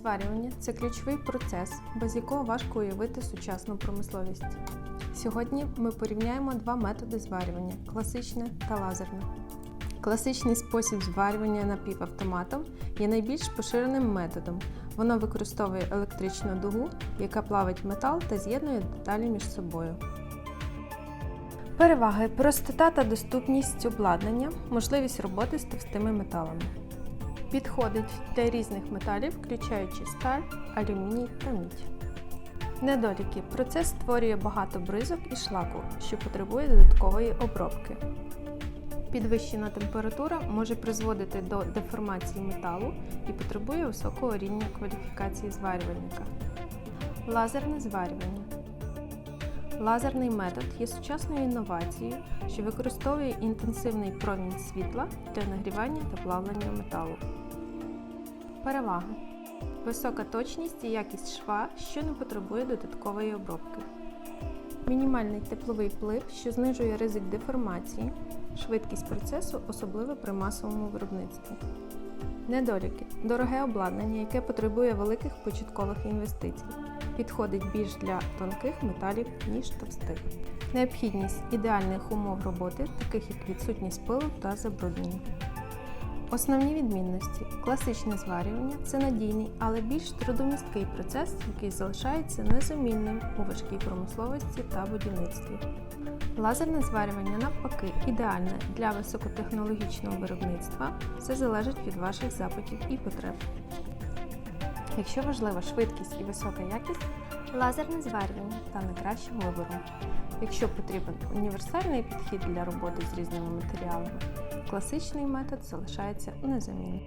зварювання це ключовий процес, без якого важко уявити сучасну промисловість. Сьогодні ми порівняємо два методи зварювання класичне та лазерне. Класичний спосіб зварювання напівавтоматом є найбільш поширеним методом. Воно використовує електричну дугу, яка плавить метал та з'єднує деталі між собою. Переваги простота та доступність обладнання, можливість роботи з товстими металами. Підходить для різних металів, включаючи сталь, алюміній та мідь. Недоліки. Процес створює багато бризок і шлаку, що потребує додаткової обробки. Підвищена температура може призводити до деформації металу і потребує високого рівня кваліфікації зварювальника. Лазерне зварювання. Лазерний метод є сучасною інновацією, що використовує інтенсивний промінь світла для нагрівання та плавлення металу. Переваги. Висока точність і якість шва, що не потребує додаткової обробки. Мінімальний тепловий вплив, що знижує ризик деформації, швидкість процесу, особливо при масовому виробництві. Недоліки. Дороге обладнання, яке потребує великих початкових інвестицій. Підходить більш для тонких металів, ніж товстих. Необхідність ідеальних умов роботи, таких як відсутність пилу та забруднення. Основні відмінності: класичне зварювання це надійний, але більш трудомісткий процес, який залишається незамінним у важкій промисловості та будівництві. Лазерне зварювання навпаки ідеальне для високотехнологічного виробництва. Все залежить від ваших запитів і потреб. Якщо важлива швидкість і висока якість, лазерне зварювання стане кращим вибором. Якщо потрібен універсальний підхід для роботи з різними матеріалами, класичний метод залишається незамінним.